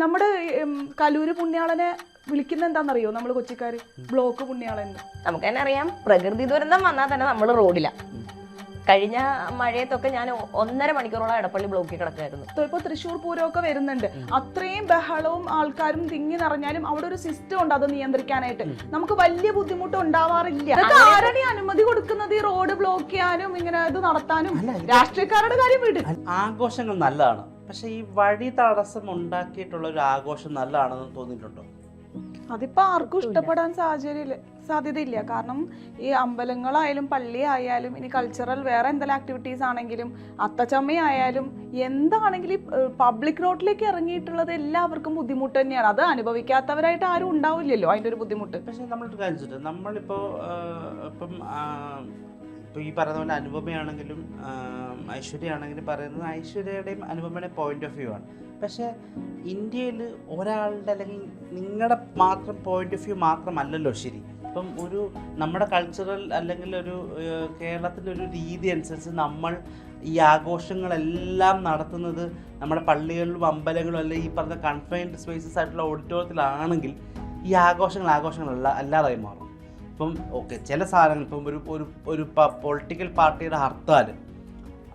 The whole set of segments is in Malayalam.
നമ്മുടെ കലൂര് പുണ്യാളനെ വിളിക്കുന്ന എന്താണെന്നറിയോ നമ്മൾ കൊച്ചിക്കാര്? ബ്ലോക്ക് പുണ്യാളൻ. നമുക്ക് തന്നെ അറിയാം. പ്രകൃതി ദുരന്തം വന്നാൽ തന്നെ നമ്മൾ റോഡില. കഴിഞ്ഞ മഴയത്തൊക്കെ ഞാൻ ഒന്നര മണിക്കൂറോളം എടപ്പള്ളി ബ്ലോക്കിൽ കിടക്കായിരുന്നു ഇപ്പൊ തൃശ്ശൂർ പൂരമൊക്കെ വരുന്നുണ്ട്. അത്രയും ബഹളവും ആൾക്കാരും തിങ്ങി നിറഞ്ഞാലും അവിടെ ഒരു സിസ്റ്റം ഉണ്ട് അത് നിയന്ത്രിക്കാനായിട്ട്. നമുക്ക് വലിയ ബുദ്ധിമുട്ട് ഉണ്ടാവാറില്ല. ആരാണ് ഈ അനുമതി കൊടുക്കുന്നത് ഈ റോഡ് ബ്ലോക്ക് ചെയ്യാനും ഇങ്ങനെ ഇത് നടത്താനും? രാഷ്ട്രീയക്കാരുടെ കാര്യം വിട്. ആഘോഷങ്ങൾ നല്ലതാണ്. പക്ഷെ ഈ വഴി തടസ്സം ഉണ്ടാക്കിയിട്ടുള്ള ഒരു ആഘോഷം നല്ലതാണെന്ന് തോന്നിയിട്ടുണ്ടോ? അതിപ്പോ ആർക്കും ഇഷ്ടപ്പെടാൻ സാഹചര്യം സാധ്യതയില്ല. കാരണം ഈ അമ്പലങ്ങളായാലും പള്ളി ആയാലും ഇനി കൾച്ചറൽ വേറെ എന്തെല്ലാം ആക്ടിവിറ്റീസ് ആണെങ്കിലും അത്തച്ചമ്മയായാലും എന്താണെങ്കിലും പബ്ലിക് റോഡിലേക്ക് ഇറങ്ങിയിട്ടുള്ളത് എല്ലാവർക്കും ബുദ്ധിമുട്ട് തന്നെയാണ്. അത് അനുഭവിക്കാത്തവരായിട്ട് ആരും ഉണ്ടാവില്ലല്ലോ അതിന്റെ ഒരു ബുദ്ധിമുട്ട്. പക്ഷേ നമ്മളൊരു കാര്യം നമ്മളിപ്പോൾ ഇപ്പം ആ, ഇപ്പൊ ഈ പറയുന്ന പോലെ അനുപമയാണെങ്കിലും ഐശ്വര്യയാണെങ്കിലും പറയുന്നത് ഐശ്വര്യയുടെയും അനുപമയുടെയും പോയിന്റ് ഓഫ് വ്യൂ ആണ്. പക്ഷേ ഇന്ത്യയിൽ ഒരാളുടെ അല്ലെങ്കിൽ നിങ്ങളുടെ മാത്രം പോയിന്റ് ഓഫ് വ്യൂ മാത്രമല്ലല്ലോ ശരി. ഇപ്പം ഒരു നമ്മുടെ കൾച്ചറൽ അല്ലെങ്കിൽ ഒരു കേരളത്തിന്റെ ഒരു രീതി അനുസരിച്ച് നമ്മൾ ഈ ആഘോഷങ്ങളെല്ലാം നടത്തുന്നത് നമ്മുടെ പള്ളികളിലും അമ്പലങ്ങളിലും അല്ലെങ്കിൽ ഈ പറഞ്ഞ കൺഫൈൻഡ് സ്പേസസ് ആയിട്ടുള്ള ഓഡിറ്റോറിയത്തിലാണെങ്കിൽ ഈ ആഘോഷങ്ങൾ ആഘോഷങ്ങളല്ല അല്ലാതായി മാറും. ഇപ്പം ഓക്കെ ചില സാധനങ്ങൾ ഇപ്പം ഒരു ഒരു ഒരു പൊളിറ്റിക്കൽ പാർട്ടിയുടെ ഹർത്താൽ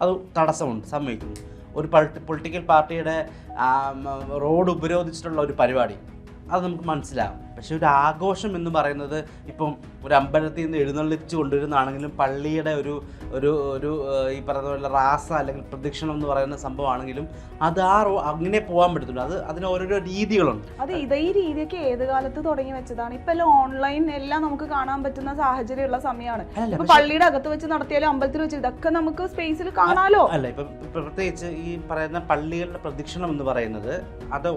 അത് തടസ്സമുണ്ട് സമ്മതിക്കുന്നു. ഒരു പൊളിറ്റിക്കൽ പാർട്ടിയുടെ റോഡ് ഉപരോധിച്ചിട്ടുള്ള ഒരു പരിപാടി അത് നമുക്ക് മനസ്സിലാകും. പക്ഷെ ഒരു ആഘോഷം എന്ന് പറയുന്നത് ഇപ്പം ഒരു അമ്പലത്തിൽ നിന്ന് എഴുന്നള്ളിച്ച് കൊണ്ടുവരുന്നതാണെങ്കിലും പള്ളിയുടെ ഒരു ഒരു ഒരു ഈ പറയുന്ന പോലെ റാസ അല്ലെങ്കിൽ പ്രദക്ഷിണം എന്ന് പറയുന്ന സംഭവമാണെങ്കിലും അത് ആ അങ്ങനെ പോകാൻ പറ്റത്തില്ല. അത് അതിന് ഓരോരോ രീതികളുണ്ട്. അത് ഇതേ ഈ രീതിയൊക്കെ ഏത് കാലത്ത് തുടങ്ങി വെച്ചതാണ്? ഇപ്പൊ എല്ലാം ഓൺലൈൻ എല്ലാം നമുക്ക് കാണാൻ പറ്റുന്ന സാഹചര്യമുള്ള സമയമാണ്. ഇപ്പൊ പള്ളിയുടെ അകത്ത് വെച്ച് നടത്തിയാലും അമ്പലത്തിൽ വെച്ച് ഇതൊക്കെ നമുക്ക് സ്പേസിൽ കാണാലോ? അല്ല ഇപ്പം ഇപ്പം പ്രത്യേകിച്ച് ഈ പറയുന്ന പള്ളികളുടെ പ്രദക്ഷിണം എന്ന് പറയുന്നത് അത്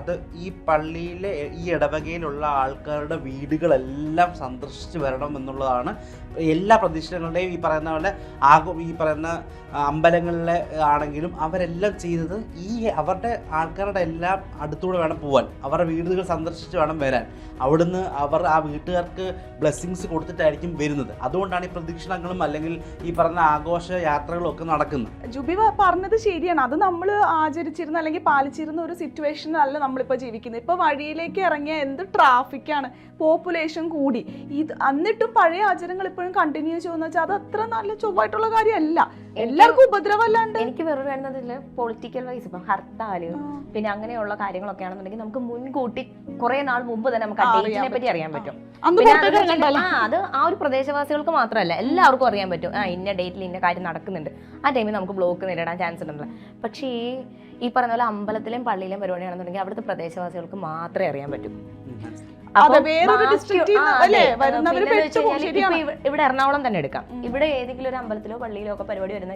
അത് ഈ പള്ളിയിലെ ഈ ഇടവകയിലുള്ള ആൾക്കാരുടെ വീടുകളെല്ലാം സന്ദർശിച്ച് വരണം എന്നുള്ളതാണ് എല്ലാ പ്രദക്ഷിണങ്ങളുടെയും ഈ പറയുന്ന പോലെ ആഘോ ഈ പറയുന്ന അമ്പലങ്ങളിലെ ആണെങ്കിലും അവരെല്ലാം ചെയ്തത് ഈ അവരുടെ ആൾക്കാരുടെ എല്ലാം അടുത്തൂടെ വേണം പോവാൻ. അവരുടെ വീടുകൾ സന്ദർശിച്ച് വേണം വരാൻ. അവിടുന്ന് അവർ ആ വീട്ടുകാർക്ക് ബ്ലെസ്സിങ്സ് കൊടുത്തിട്ടായിരിക്കും വരുന്നത്. അതുകൊണ്ടാണ് ഈ പ്രദക്ഷിണങ്ങളും അല്ലെങ്കിൽ ഈ പറഞ്ഞ ആഘോഷ യാത്രകളും ഒക്കെ നടക്കുന്നത്. ജുബി പറഞ്ഞത് ശരിയാണ്. അത് നമ്മൾ ആചരിച്ചിരുന്ന അല്ലെങ്കിൽ പാലിച്ചിരുന്ന ഒരു സിറ്റുവേഷൻ അല്ല നമ്മളിപ്പോൾ ജീവിക്കുന്നത്. ഇപ്പോൾ വഴിയിലേക്ക് ഇറങ്ങിയ എന്ത് ട്രാഫിക്കാണ്. പോപ്പുലേഷൻ കൂടി. ഇത് എന്നിട്ടും പഴയ ആചാരങ്ങൾ ഇപ്പോഴും കണ്ടിന്യൂ ചെയ്യുന്ന വെച്ചാൽ അത് അത്ര നല്ല ചൊവ്വായിട്ടുള്ള കാര്യമല്ല എല്ലാവർക്കും ഉപദ്രവമല്ലാണ്ട് എനിക്ക് വെറുതെ ഇതിൽ പൊളിറ്റിക്കൽ വൈസ് ഇപ്പം ഹർത്താൽ പിന്നെ അങ്ങനെയുള്ള കാര്യങ്ങളൊക്കെ ആണെന്നുണ്ടെങ്കിൽ നമുക്ക് മുൻകൂട്ടി കുറെ നാൾ മുമ്പ് തന്നെ നമുക്ക് ആ ഡേറ്റിനെ പറ്റി അറിയാൻ പറ്റും. ആ അത് ആ ഒരു പ്രദേശവാസികൾക്ക് മാത്രമല്ല എല്ലാവർക്കും അറിയാൻ പറ്റും. ആ ഇന്ന ഡേറ്റിൽ ഇന്ന കാര്യം നടക്കുന്നുണ്ട്. ആ ടൈമിൽ നമുക്ക് ബ്ലോക്ക് നേരിടാൻ ചാൻസ് ഉണ്ടല്ലോ. പക്ഷേ ഈ ഈ പറഞ്ഞ പോലെ അമ്പലത്തിലെയും പള്ളിയിലെയും പരിപാടിയാണെന്നുണ്ടെങ്കിൽ അവിടുത്തെ പ്രദേശവാസികൾക്ക് മാത്രമേ അറിയാൻ പറ്റൂ. ഇവിടെ എറണാകുളം തന്നെ എടുക്കാം. ഇവിടെ ഏതെങ്കിലും ഒരു അമ്പലത്തിലോ പള്ളിയിലോ ഒക്കെ പരിപാടി വരുന്ന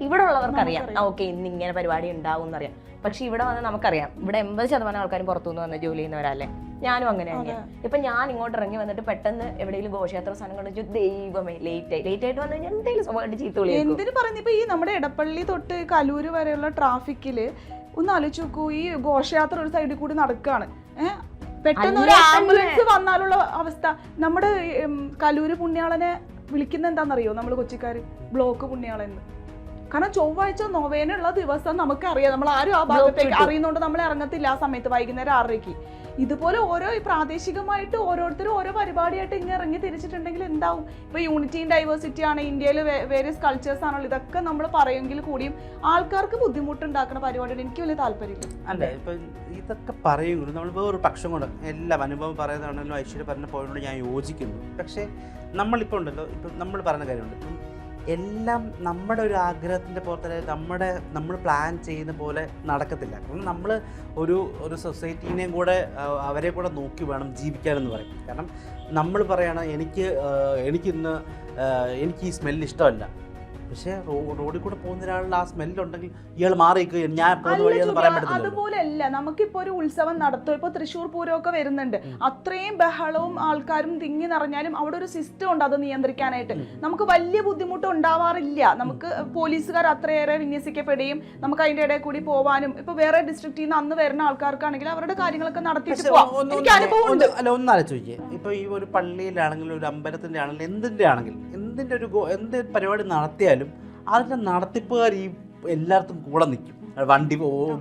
ഇവിടെ ഉള്ളവർക്ക് അറിയാം. ഓക്കെ ഇന്ന് ഇങ്ങനെ പരിപാടി ഉണ്ടാവും എന്നറിയാം പക്ഷെ ഇവിടെ വന്ന് നമുക്കറിയാം. ഇവിടെ എൺപത് ശതമാനം ആൾക്കാരും പുറത്തുനിന്ന് വന്ന് ജോലി ചെയ്യുന്നവരല്ലേ? ഞാനും അങ്ങനെ തന്നെയാണ് ഇപ്പൊ ഞാൻ ഇങ്ങോട്ട് ഇറങ്ങി വന്നിട്ട് പെട്ടെന്ന് എവിടെയെങ്കിലും ഘോഷയാത്ര സാധനം കണ്ടു ദൈവമേ ലേറ്റ് ആയി. ലേറ്റ് ആയിട്ട് വന്നു കഴിഞ്ഞാൽ എന്തെങ്കിലും സ്വഭാവമായിട്ട് ചീത്ത എന്തിനു പറയുന്നത് ഇപ്പൊ ഈ നമ്മുടെ ഇടപ്പള്ളി തൊട്ട് കലൂര് വരെയുള്ള ട്രാഫിക്കിൽ ഒന്ന് ആലോചിച്ച് നോക്കൂ ഈ ഘോഷയാത്ര ഒരു സൈഡിൽ കൂടി നടക്കുകയാണ് ഏഹ്? പെട്ടെന്ന് ഒരു ആംബുലൻസ് വന്നാലുള്ള അവസ്ഥ. നമ്മുടെ ഉം, കലൂര് പുണ്യാളനെ വിളിക്കുന്ന എന്താണെന്നറിയോ നമ്മൾ കൊച്ചിക്കാര്? ബ്ലോക്ക് പുണ്യാളൻ കാരണം ചൊവ്വാഴ്ച നൊവേനുള്ള ദിവസം നമുക്കറിയാം. നമ്മൾ ആരും ആ ഭാഗത്തേക്ക്. അറിയുന്നോണ്ട് നമ്മൾ ഇറങ്ങത്തില്ല ആ സമയത്ത് വൈകുന്നേരം ആറരയ്ക്ക്. ഇതുപോലെ ഓരോ പ്രാദേശികമായിട്ട് ഓരോരുത്തരും ഓരോ പരിപാടിയായിട്ട് ഇങ്ങനെ ഇറങ്ങി തിരിച്ചിട്ടുണ്ടെങ്കിൽ എന്താവും? ഇപ്പൊ ഇൻ ഡൈവേഴ്സിറ്റി ആണ് ഇന്ത്യയിൽ വേരിയസ് കൾച്ചേഴ്സ് ആണല്ലോ. ഇതൊക്കെ നമ്മൾ പറയുമെങ്കിൽ കൂടിയും ആൾക്കാർക്ക് ബുദ്ധിമുട്ടുണ്ടാക്കുന്ന പരിപാടിയാണ്. എനിക്ക് വലിയ താല്പര്യമില്ല. അല്ലെ? ഇപ്പം ഇതൊക്കെ പറയുമെങ്കിലും നമ്മൾ വേറൊരു പക്ഷം കൊണ്ട് എല്ലാം അനുഭവം പറയുന്നതാണല്ലോ ഐശ്വര്യ പറഞ്ഞ പോയിനോട് ഞാൻ യോജിക്കുന്നു. പക്ഷേ നമ്മളിപ്പോൾ ഉണ്ടല്ലോ ഇപ്പം നമ്മൾ പറഞ്ഞ കാര്യമുണ്ട്. എല്ലാം നമ്മുടെ ഒരു ആഗ്രഹത്തിന്റെ പുറത്തെ നമ്മുടെ നമ്മൾ പ്ലാൻ ചെയ്യുന്ന പോലെ നടക്കത്തില്ല. കാരണം നമ്മൾ ഒരു ഒരു സൊസൈറ്റീനെയും കൂടെ അവരെ കൂടെ നോക്കി വേണം ജീവിക്കാനെന്ന് പറയും കാരണം നമ്മൾ പറയണം എനിക്ക് എനിക്കിന്ന് എനിക്ക് ഈ സ്മെല്ല് ഇഷ്ടമല്ല. പക്ഷേ റോഡിൽ കൂടെ പോകുന്ന ഒരാളുടെ ആ സ്മെല്ലുണ്ടെങ്കിൽ ഇയാൾ മാറി ഞാൻ പോകുന്ന വഴിയെന്ന് പറയാൻ പറ്റുന്നത് അതുപോലെ അല്ല നമുക്കിപ്പോ ഒരു ഉത്സവം നടത്തും. ഇപ്പൊ തൃശ്ശൂർ ഒക്കെ വരുന്നുണ്ട്. അത്രയും ബഹളവും ആൾക്കാരും തിങ്ങി നിറഞ്ഞാലും അവിടെ ഒരു സിസ്റ്റം ഉണ്ട് അത് നിയന്ത്രിക്കാനായിട്ട്. നമുക്ക് വലിയ ബുദ്ധിമുട്ട് ഉണ്ടാവാറില്ല. നമുക്ക് പോലീസുകാർ അത്രയേറെ വിന്യസിക്കപ്പെടുകയും നമുക്ക് അതിന്റെ ഇടയിൽ കൂടി പോവാനും ഇപ്പൊ വേറെ ഡിസ്ട്രിക്റ്റിൽ നിന്ന് അന്ന് വരുന്ന ആൾക്കാർക്കാണെങ്കിൽ അവരുടെ കാര്യങ്ങളൊക്കെ നടത്തിയിട്ട് പോവാം. എനിക്ക് അനുഭവം ഉണ്ട് അല്ല ഒന്നാലോചിക്കേ ആലോചിച്ച് ഇപ്പൊ ഈ ഒരു പള്ളിയിലാണെങ്കിലും ഒരു അമ്പലത്തിന്റെ ആണെങ്കിലും എന്തിന്റെ ആണെങ്കിലും എന്തിന്റെ ഒരു എന്ത് പരിപാടി നടത്തിയാലും അതിന്റെ നടത്തിപ്പുകാർ ഈ എല്ലായിടത്തും കൂടെ നിൽക്കും. വണ്ടി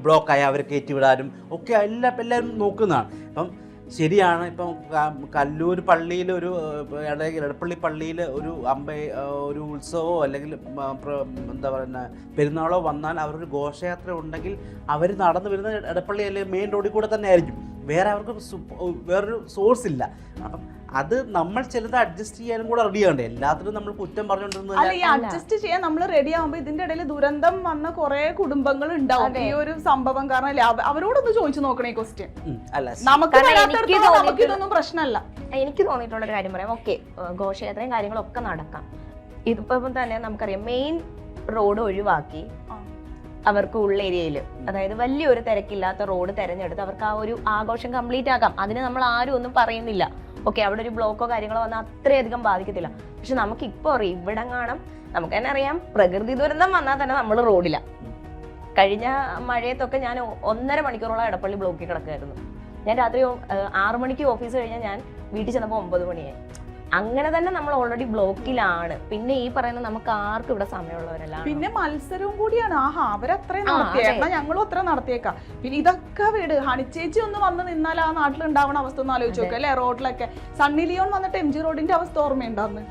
ബ്ലോക്കായി അവരെ കയറ്റി വിടാനും ഒക്കെ എല്ലാം എല്ലാവരും നോക്കുന്നതാണ്. ഇപ്പം ശരിയാണ് ഇപ്പം കല്ലൂർ പള്ളിയിൽ ഒരു ഇടപ്പള്ളി പള്ളിയിൽ ഒരു അമ്പ ഒരു ഉത്സവമോ അല്ലെങ്കിൽ എന്താ പറയുന്ന പെരുന്നാളോ വന്നാൽ അവരൊരു ഘോഷയാത്ര ഉണ്ടെങ്കിൽ അവർ നടന്നു വരുന്ന ഇടപ്പള്ളി അല്ലെങ്കിൽ മെയിൻ റോഡിൽ കൂടെ തന്നെ ആയിരിക്കും വേറെ അവർക്ക് വേറൊരു സോഴ്സ് ഇല്ല. അപ്പം അത് നമ്മൾ ചിലത് അഡ്ജസ്റ്റ് ചെയ്യാനും കൂടെ റെഡി ആകണ്ടേ എല്ലാത്തിനും നമ്മൾ കുറ്റം പറഞ്ഞുകൊണ്ടിരുന്നത് ഈ അഡ്ജസ്റ്റ് ചെയ്യാൻ നമ്മൾ റെഡി ആകുമ്പോൾ ഇതിന്റെ ഇടയിൽ ദുരന്തം വന്ന കുറെ കുടുംബങ്ങൾ ഉണ്ടാവും. ഈ ഒരു സംഭവം കാരണം അല്ലേ? അവരോടൊന്ന് ചോദിച്ചു നോക്കണേ ക്വസ്റ്റ്യൻ അല്ല നമുക്ക് നമുക്ക് ഇതൊന്നും പ്രശ്നമല്ല. എനിക്ക് തോന്നിയിട്ടുള്ള ഒരു കാര്യം പറയാം. ഓക്കെ ഘോഷയാത്രയും കാര്യങ്ങളൊക്കെ നടക്കാം. ഇതിപ്പം തന്നെ നമുക്കറിയാം മെയിൻ റോഡ് ഒഴിവാക്കി. അവർക്ക് ഉള്ള ഏരിയയിൽ അതായത് വലിയൊരു തിരക്കില്ലാത്ത റോഡ് തിരഞ്ഞെടുത്ത് അവർക്ക് ആ ഒരു ആഘോഷം കംപ്ലീറ്റ് ആക്കാം. അതിന് നമ്മൾ ആരും ഒന്നും പറയുന്നില്ല. ഓക്കെ അവിടെ ഒരു ബ്ലോക്കോ കാര്യങ്ങളോ വന്നാൽ അത്രയധികം ബാധിക്കത്തില്ല. പക്ഷെ നമുക്ക് ഇപ്പോൾ അറിയാം ഇവിടെ കാണാം. നമുക്ക് തന്നെ അറിയാം പ്രകൃതി ദുരന്തം വന്നാൽ തന്നെ നമ്മൾ റോഡില. കഴിഞ്ഞ മഴയത്തൊക്കെ ഞാൻ ഒന്നര മണിക്കൂറോളം എടപ്പള്ളി ബ്ലോക്കിൽ കിടക്കുമായിരുന്നു ഞാൻ രാത്രി ആറു മണിക്ക് ഓഫീസ് കഴിഞ്ഞാൽ ഞാൻ വീട്ടിൽ ചെന്നപ്പോൾ ഒമ്പത് മണിയായി. അങ്ങനെ തന്നെ നമ്മൾ ഓൾറെഡി ബ്ലോക്കിലാണ് പിന്നെ ഈ പറയുന്ന നമുക്ക് ആർക്കും ഇവിടെ സമയമുള്ളവരല്ല. പിന്നെ മത്സരവും കൂടിയാണ്. ആഹാ അവരത്രയും നടത്തിയേക്കാം ഞങ്ങളും അത്ര നടത്തിയേക്കാം. പിന്നെ ഇതൊക്കെ വീട്. ഹണിച്ചേച്ചി ഒന്ന് വന്ന് നിന്നാൽ ആ നാട്ടിൽ ഉണ്ടാവുന്ന അവസ്ഥ ഒന്ന് ആലോചിച്ച് നോക്കുക അല്ലെ? റോഡിലൊക്കെ. സണ്ണി ലിയോൺ വന്നിട്ട് എം ജി റോഡിന്റെ അവസ്ഥ ഓർമ്മയുണ്ടാവുന്നു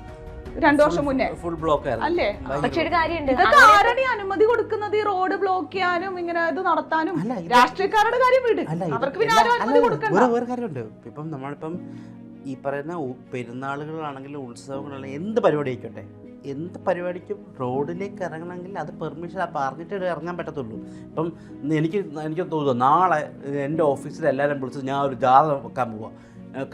രണ്ടു വർഷം മുന്നേ. ഫുൾ ബ്ലോക്ക് ആയിരുന്നു. അല്ലേ? പക്ഷെ ഒരു കാര്യമുണ്ട്. ഇതൊക്കെ ആരാണ് അനുമതി കൊടുക്കുന്നത്? ഈ റോഡ് ബ്ലോക്ക് ചെയ്യാനും ഇങ്ങനെ ഇത് നടത്താനും? രാഷ്ട്രീയക്കാരുടെ കാര്യം വീട്. അവർക്ക് പിന്നെ ആരും അനുമതി കൊടുക്കണ്ട. വേറെ വേറെ കാര്യമുണ്ട്. ഇപ്പം നമ്മളിപ്പം ഈ പറയുന്ന പെരുന്നാളുകളാണെങ്കിലും ഉത്സവങ്ങളാണെങ്കിലും എന്ത് പരിപാടി ആയിക്കോട്ടെ? എന്ത് പരിപാടിക്കും റോഡിലേക്ക് ഇറങ്ങണമെങ്കിൽ അത് പെർമിഷൻ പറഞ്ഞിട്ട് ഇറങ്ങാൻ പറ്റത്തുള്ളൂ. ഇപ്പം എനിക്ക് എനിക്ക് തോന്നുന്നു നാളെ എന്റെ ഓഫീസിൽ എല്ലാവരും വിളിച്ച് ഞാൻ ഒരു ജാഥ വെക്കാൻ പോവാം.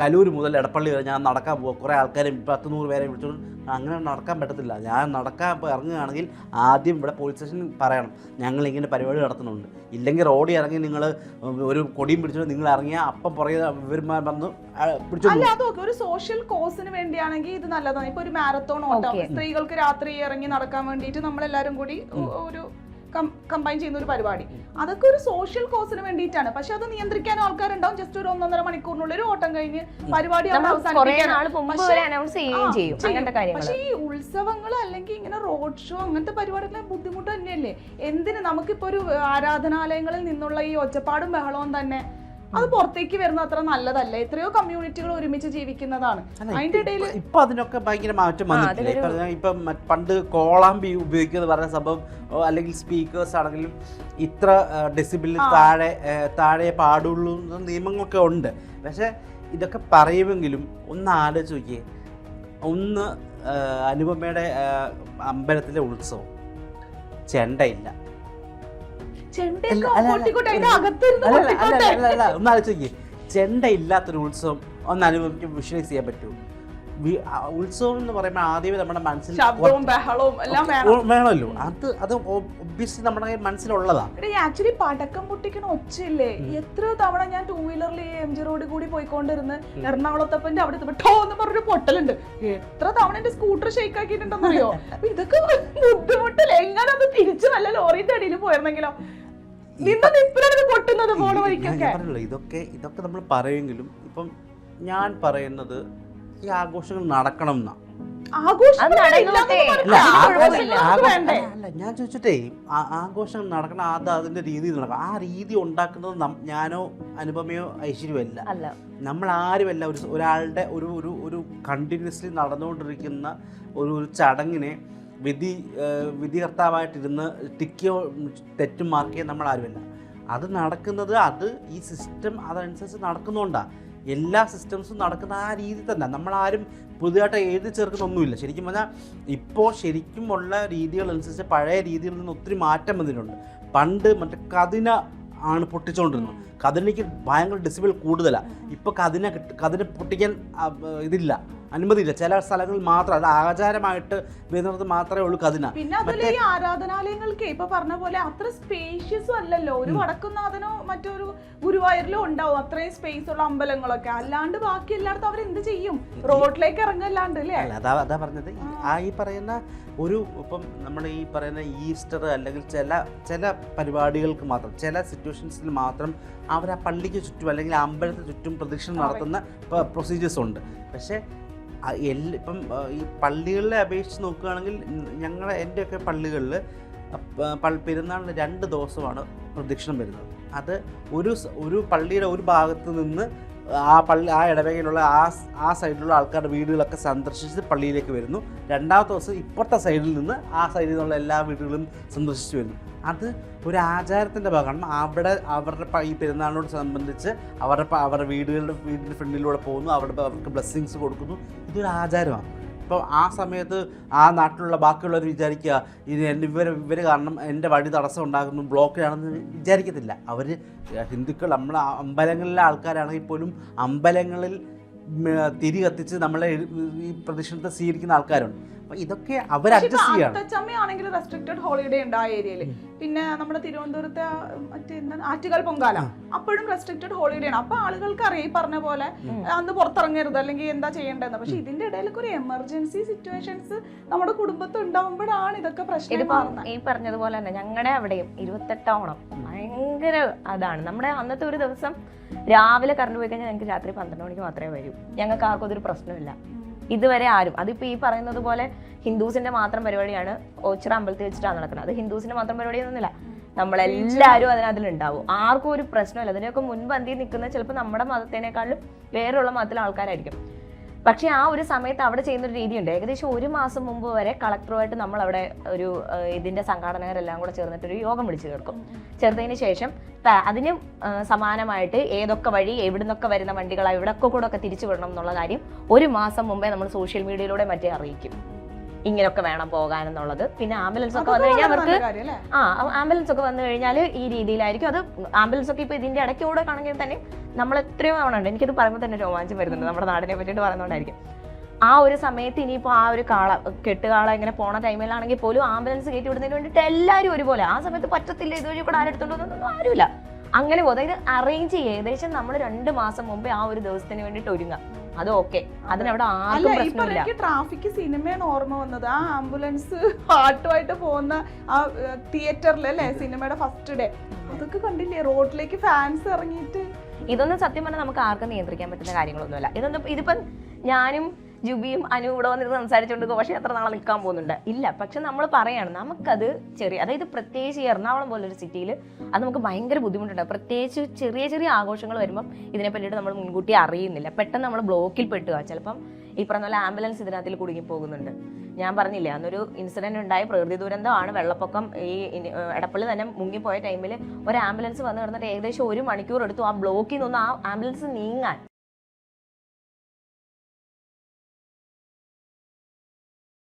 കലൂർ മുതൽ എടപ്പള്ളി വരെ ഞാൻ നടക്കാൻ പോവാം. കുറേ ആൾക്കാരെ പത്ത് നൂറ് പേരെ വിളിച്ചോണ്ട് അങ്ങനെ നടക്കാൻ പറ്റത്തില്ല. ഞാൻ നടക്കാൻ ഇപ്പോൾ ഇറങ്ങുകയാണെങ്കിൽ ആദ്യം ഇവിടെ പോലീസ് സ്റ്റേഷൻ പറയണം. ഞങ്ങൾ ഇങ്ങനെ പരിപാടി നടത്തുന്നുണ്ട്. ഇല്ലെങ്കിൽ റോഡിൽ ഇറങ്ങി നിങ്ങൾ ഒരു കൊടിയും പിടിച്ചിട്ട് നിങ്ങൾ ഇറങ്ങിയാൽ അപ്പം പുറകെ ഇവരുമാർ വന്ന് പിടിച്ചു അല്ല അതൊക്കെ ഒരു സോഷ്യൽ കോസിന് വേണ്ടിയാണെങ്കിൽ ഇത് നല്ലതാണ്. ഇപ്പൊ ഒരു മാരത്തോൺ ഓട്ടം. സ്ത്രീകൾക്ക് രാത്രി ഇറങ്ങി നടക്കാൻ വേണ്ടിയിട്ട് നമ്മളെല്ലാരും കൂടി ഒരു കമ്പൈൻ ചെയ്യുന്ന ഒരു പരിപാടി. അതൊക്കെ ഒരു സോഷ്യൽ കോസിന് വേണ്ടിയിട്ടാണ്. പക്ഷെ അത് നിയന്ത്രിക്കാനും ആൾക്കാരുണ്ടാവും. ജസ്റ്റ് ഒരു ഒന്നൊന്നര മണിക്കൂറിനുള്ളിൽ ഒരു ഓട്ടം കഴിഞ്ഞ് പരിപാടി പക്ഷേ ഈ ഉത്സവങ്ങൾ അല്ലെങ്കിൽ ഇങ്ങനെ റോഡ് ഷോ അങ്ങനത്തെ പരിപാടികളെ ബുദ്ധിമുട്ട് തന്നെയല്ലേ? എന്തിന്? നമുക്കിപ്പോ ഒരു ആരാധനാലയങ്ങളിൽ നിന്നുള്ള ഈ ഒച്ചപ്പാടും ബഹളവും തന്നെ അത് പുറത്തേക്ക് വരുന്ന അത്ര നല്ലതല്ല. എത്രയോ കമ്മ്യൂണിറ്റികൾ ഒരുമിച്ച് ജീവിക്കുന്നതാണ്. അതിന്റെ ഇടയിൽ ഇപ്പൊ അതിനൊക്കെ ഭയങ്കര മാറ്റം വന്നിട്ടില്ല? ഇപ്പൊ പണ്ട് കോളാമ്പി ഉപയോഗിക്കുന്ന പറഞ്ഞ സംഭവം അല്ലെങ്കിൽ സ്പീക്കേഴ്സ് ആണെങ്കിലും ഇത്ര ഡെസിബിൾ താഴെ താഴെ പാടുള്ളൂ നിയമങ്ങളൊക്കെ ഉണ്ട്. പക്ഷെ ഇതൊക്കെ പറയുമെങ്കിലും ഒന്ന് ആലോചിച്ച് നോക്കിയേ. ഒന്ന് അനുപമയുടെ അമ്പലത്തിലെ ഉത്സവം. ചെണ്ടയില്ല ഒന്ന് ചെണ്ട ഇല്ലാത്തൊരു ഉത്സവം ഒന്ന് അനുഭവിക്കും വിഷ്വലൈസ് ചെയ്യാൻ പറ്റുമോ ആ, ഉത്സവം എന്ന് പറയുമ്പോൾ ആദ്യമേ നമ്മുടെ മനസ്സിൽ ശബ്ദവും ബഹളവും എല്ലാം വേണമല്ലോ. അത് അത് ഒബ്വിയസ്ലി നമ്മുടെ മനസ്സിലുള്ളതാ. എടീ ആക്ച്വലി പടക്കം പൊട്ടിക്കണ ഒച്ചയില്ലേ? എത്ര തവണ ഞാൻ ടൂ വീലറിൽ എം ജി റോഡിൽ കൂടി പോയിക്കൊണ്ടിരുന്ന് എറണാകുളത്തപ്പന്റെ അവിടെ ടോ എന്ന് പറഞ്ഞൊരു പൊട്ടലുണ്ട്. എത്ര തവണ എന്റെ സ്കൂട്ടർ ഷേക്ക് ആക്കിയിട്ടുണ്ടെന്നറിയോ? ഇതൊക്കെ ബുദ്ധിമുട്ടില്ല? എങ്ങനെ അത് തിരിച്ചു നല്ല ലോറിന്റെ അടിയിൽ പോയിരുന്നെങ്കിലോ? പറഞ്ഞല്ലോ ഇതൊക്കെ ഇതൊക്കെ നമ്മൾ പറയുമെങ്കിലും ഇപ്പം ഞാൻ പറയുന്നത് ഈ ആഘോഷങ്ങൾ നടക്കണം എന്നാ അല്ല, ഞാൻ ചോദിച്ചിട്ടേ ആ- ആഘോഷം നടക്കണം അത് അതിന്റെ രീതിയിൽ നടക്കണം. ആ രീതി ഉണ്ടാക്കുന്നത് ഞാനോ അനുപമയോ ഐശ്വര്യമോ അല്ല. അല്ല നമ്മൾ ആരുമല്ല ഒരു ഒരാളുടെ ഒരു ഒരു ഒരു കണ്ടിന്യൂസ്ലി നടന്നുകൊണ്ടിരിക്കുന്ന ഒരു ഒരു ചടങ്ങിനെ വിധി വിധികർത്താവായിട്ടിരുന്ന് ടിക്കോ തെറ്റും മാർക്ക് ചെയ്യാൻ നമ്മൾ ആരുമില്ല. അത് നടക്കുന്നത് അത് ഈ സിസ്റ്റം അതനുസരിച്ച് നടക്കുന്നുകൊണ്ടാണ് എല്ലാ സിസ്റ്റംസും നടക്കുന്ന ആ രീതി തന്നെ. നമ്മളാരും പുതിയതായിട്ട് എഴുതി ചേർക്കുന്നൊന്നുമില്ല. ശരിക്കും പറഞ്ഞാൽ ഇപ്പോൾ ശരിക്കും ഉള്ള രീതികളനുസരിച്ച് പഴയ രീതിയിൽ നിന്ന് ഒത്തിരി മാറ്റം വന്നിട്ടുണ്ട്. പണ്ട് മറ്റേ കതിന ആണ് പൊട്ടിച്ചുകൊണ്ടിരുന്നത് കതിനയ്ക്ക് ഭയങ്കര ഡെസിബിൾ കൂടുതലാണ് ഇപ്പോൾ കതിന കതിന പൊട്ടിക്കാൻ ഇതില്ല അനുമതിയില്ല. ചില സ്ഥലങ്ങളിൽ മാത്രം അത് ആചാരമായിട്ട് വരുന്നത് മാത്രമേ ഉള്ളൂ കതിന. പിന്നെ അതുപോലെ ഈ ആരാധനാലയങ്ങൾക്ക് ഇപ്പൊ പറഞ്ഞ പോലെ അത്ര സ്പേഷ്യസും അല്ലല്ലോ. ഒരു വടക്കുന്നാഥനോ മറ്റൊരു ഗുരുവായൂരിലോ ഉണ്ടാവും അത്രയും സ്പേസ് ഉള്ള അമ്പലങ്ങളൊക്കെ. അല്ലാണ്ട് ബാക്കി എല്ലായിടത്തും അവരെന്ത് ചെയ്യും? റോഡിലേക്ക് ഇറങ്ങല്ലാണ്ട് അല്ലേ? അതാ അതാ പറഞ്ഞത്. ആ ഈ പറയുന്ന ഒരു ഇപ്പം നമ്മൾ ഈ പറയുന്ന ഈസ്റ്റർ അല്ലെങ്കിൽ ചില ചില പരിപാടികൾക്ക് മാത്രം ചില സിറ്റുവേഷൻസിൽ മാത്രം അവർ ആ പള്ളിക്ക് ചുറ്റും അല്ലെങ്കിൽ അമ്പലത്തിന് ചുറ്റും പ്രദക്ഷിണം നടത്തുന്ന പ്രൊസീജിയേഴ്സ് ഉണ്ട്. പക്ഷേ എല്ല ഇപ്പം ഈ പള്ളികളിലെ അപേക്ഷിച്ച് നോക്കുകയാണെങ്കിൽ ഞങ്ങളുടെ എന്റെയൊക്കെ പള്ളികളിൽ പെരുന്നാളിന് രണ്ട് ദിവസമാണ് പ്രദക്ഷിണം വരുന്നത്. അത് ഒരു ഒരു പള്ളിയുടെ ഒരു ഭാഗത്ത് നിന്ന് ആ പള്ളി ആ ഇടവകയിലുള്ള ആ ആ സൈഡിലുള്ള ആൾക്കാരുടെ വീടുകളൊക്കെ സന്ദർശിച്ച് പള്ളിയിലേക്ക് വരുന്നു. രണ്ടാമത്തെ ദിവസം ഇപ്പുറത്തെ സൈഡിൽ നിന്ന് ആ സൈഡിൽ നിന്നുള്ള എല്ലാ വീടുകളും സന്ദർശിച്ച് വരുന്നു. അത് ഒരു ആചാരത്തിന്റെ ഭാഗമാണ്. അവിടെ അവരുടെ ഈ പെരുന്നാളിനോട് സംബന്ധിച്ച് അവരുടെ അവരുടെ വീടുകളുടെ വീടിന്റെ ഫ്രണ്ടിലൂടെ പോകുന്നു. അവരുടെ അവർക്ക് ബ്ലെസ്സിങ്സ് കൊടുക്കുന്നു. ഇതൊരു ആചാരമാണ്. ഇപ്പോൾ ആ സമയത്ത് ആ നാട്ടിലുള്ള ബാക്കിയുള്ളവർ വിചാരിക്കുക ഇത് ഇവർ ഇവർ കാരണം എന്റെ വഴി തടസ്സം ഉണ്ടാകുന്നു ബ്ലോക്കിലാണെന്ന് വിചാരിക്കത്തില്ല. അവർ ഹിന്ദുക്കൾ നമ്മളെ അമ്പലങ്ങളിലെ ആൾക്കാരാണെങ്കിൽ പോലും അമ്പലങ്ങളിൽ തിരി കത്തിച്ച് നമ്മളെ ഈ പ്രദക്ഷിണത്തെ സ്വീകരിക്കുന്ന ആൾക്കാരുണ്ട്. ഇതൊക്കെ അവർ അഡ്ജസ്റ്റ് ചെയ്യാണ്. റെസ്ട്രിക്റ്റഡ് ഹോളിഡേ ഉണ്ട് ആ ഏരിയയിൽ പിന്നെ നമ്മുടെ തിരുവനന്തപുരത്തെ മറ്റേ ആറ്റുകാൽ പൊങ്കാല. അപ്പോഴും റെസ്ട്രിക്റ്റഡ് ഹോളിഡേ ആണ്. അപ്പൊ ആളുകൾക്ക് അറിയാം ഈ പറഞ്ഞ പോലെ അന്ന് പുറത്തിറങ്ങരുത് അല്ലെങ്കിൽ എന്താ ചെയ്യേണ്ടതെന്ന്. പക്ഷെ ഇതിന്റെ ഇടയിലൊക്കെ ഒരു എമർജൻസി സിറ്റുവേഷൻസ് നമ്മുടെ കുടുംബത്തിൽ ഉണ്ടാവുമ്പോഴാണ് ഇതൊക്കെ പ്രശ്നം ഈ പറഞ്ഞതുപോലെ തന്നെ ഞങ്ങളുടെ അവിടെയും ഇരുപത്തെട്ടാം ഓണം ഭയങ്കര അതാണ്. നമ്മുടെ അന്നത്തെ ഒരു ദിവസം രാവിലെ കറണ്ട് പോയി കഴിഞ്ഞാൽ ഞങ്ങൾക്ക് രാത്രി പന്ത്രണ്ട് മണിക്ക് മാത്രമേ വരൂ. ഞങ്ങൾക്ക് ആർക്കും അതൊരു പ്രശ്നമില്ല. ഇതുവരെ ആരും. അതിപ്പോൾ ഈ പറയുന്നത് പോലെ ഹിന്ദുസിന്റെ മാത്രം പരിപാടിയാണ് ഓച്ചിറ അമ്പലത്തിൽ വെച്ചിട്ടാണ് നടക്കുന്നത്. അത് ഹിന്ദുസിന്റെ മാത്രം പരിപാടി ഒന്നുമില്ല നമ്മളെല്ലാവരും അതിനകത്തിലുണ്ടാവും. ആർക്കും ഒരു പ്രശ്നമില്ല. അതിനൊക്കെ മുൻപന്തിയിൽ നിൽക്കുന്ന ചിലപ്പോൾ നമ്മുടെ മതത്തിനേക്കാളും വേറെയുള്ള മതത്തിലെ ആൾക്കാരായിരിക്കും. പക്ഷേ ആ ഒരു സമയത്ത് അവിടെ ചെയ്യുന്ന ഒരു രീതിയുണ്ട്. ഏകദേശം ഒരു മാസം മുമ്പ് വരെ കളക്ടറുമായിട്ട് നമ്മൾ അവിടെ ഒരു ഇതിന്റെ ഇതിന്റെ സംഘാടകരെല്ലാം കൂടെ ചേർന്നിട്ട് ഒരു യോഗം വിളിച്ചു കേൾക്കും ചേർത്തതിന് ശേഷം അതിന് സമാനമായിട്ട് ഏതൊക്കെ വഴി എവിടുന്നൊക്കെ വരുന്ന വണ്ടികളാണ് എവിടൊക്കെ കൂടെ ഒക്കെ തിരിച്ചു വിടണം എന്നുള്ള കാര്യം ഒരു മാസം മുമ്പേ നമ്മൾ സോഷ്യൽ മീഡിയയിലൂടെ മറ്റേ അറിയിക്കും. ഇങ്ങനെയൊക്കെ വേണം പോകാൻ എന്നുള്ളത് പിന്നെ ആംബുലൻസ് ഒക്കെ വന്നു കഴിഞ്ഞാൽ അവർക്ക് ആ ആംബുലൻസ് ഒക്കെ വന്നു കഴിഞ്ഞാൽ ഈ രീതിയിലായിരിക്കും. അത് ആംബുലൻസ് ഒക്കെ ഇപ്പൊ ഇതിന്റെ ഇടയ്ക്കൂടെ കാണുമെങ്കിൽ തന്നെ നമ്മൾ എത്രയോ തവണ ഉണ്ട്. എനിക്കത് പറയുമ്പോൾ തന്നെ രോമാഞ്ചം വരുന്നുണ്ട്. നമ്മുടെ നാടിനെ പറ്റിയിട്ട് പറയുന്നതുകൊണ്ടായിരിക്കും ആ ഒരു സമയത്ത് ഇനിയിപ്പോൾ ആ ഒരു കാള കെട്ടുകാള ഇങ്ങനെ പോണ ടൈമിലാണെങ്കിൽ പോലും ആംബുലൻസ് കയറ്റി വിടുന്നതിന് വേണ്ടിയിട്ട് എല്ലാവരും ഒരുപോലെ. ആ സമയത്ത് പറ്റത്തില്ല ഇതുവഴി കൂടെ ആരെടുത്തോണ്ട് വന്നൊന്നും ആരുമില്ല. അങ്ങനെ പോകും. അതായത് അറേഞ്ച് ചെയ്യുക ഏകദേശം നമ്മൾ രണ്ട് മാസം മുമ്പേ ആ ഒരു ദിവസത്തിന് വേണ്ടിയിട്ട് ഒരുങ്ങാം. അത് ഓക്കെ. അതിനവിടെ ആർക്കും പ്രശ്നമില്ല. ട്രാഫിക് സിനിമയാണ് ഓർമ്മ വന്നത്. ആ ആംബുലൻസ് പാട്ടുമായിട്ട് പോകുന്ന ആ തിയേറ്ററിൽ അല്ലേ സിനിമയുടെ ഫസ്റ്റ് ഡേ അതൊക്കെ കണ്ടില്ലേ? റോഡിലേക്ക് ഫാൻസ് ഇറങ്ങിയിട്ട്. ഇതൊന്നും സത്യം പറഞ്ഞാൽ നമുക്ക് ആർക്കും നിയന്ത്രിക്കാൻ പറ്റുന്ന കാര്യങ്ങളൊന്നുമല്ല. ഇതൊന്നും ഇതിപ്പം ഞാനും ജുബിയും അനു ഇവിടെ വന്നിട്ട് സംസാരിച്ചുകൊണ്ട് പക്ഷേ നാളെ നിൽക്കാൻ പോകുന്നുണ്ട്. ഇല്ല പക്ഷെ നമ്മൾ പറയാണ് നമുക്കത് ചെറിയ അതായത് പ്രത്യേകിച്ച് എറണാകുളം പോലൊരു സിറ്റിയിൽ അത് നമുക്ക് ഭയങ്കര ബുദ്ധിമുട്ടുണ്ട്. പ്രത്യേകിച്ച് ചെറിയ ചെറിയ ആഘോഷങ്ങൾ വരുമ്പം ഇതിനെ പറ്റിയിട്ട് നമ്മൾ മുൻകൂട്ടി അറിയുന്നില്ല. പെട്ടെന്ന് നമ്മൾ ബ്ലോക്കിൽ പെട്ടുക ചിലപ്പം ഈ പറഞ്ഞ പോലെ ആംബുലൻസ് ഇതിനകത്തിൽ കുടുങ്ങി പോകുന്നുണ്ട്. ഞാൻ പറഞ്ഞില്ലേ അന്നൊരു ഇൻസിഡന്റ് ഉണ്ടായ. പ്രകൃതി ദുരന്തമാണ്. വെള്ളപ്പൊക്കം ഈ എടപ്പള്ളി തന്നെ മുങ്ങിപ്പോയ ടൈമിൽ ഒരു ആംബുലൻസ് വന്ന് കിടന്നിട്ട് ഏകദേശം ഒരു മണിക്കൂർ എടുത്തു ആ ബ്ലോക്കിൽ നിന്ന് ആ ആംബുലൻസ് നീങ്ങാൻ.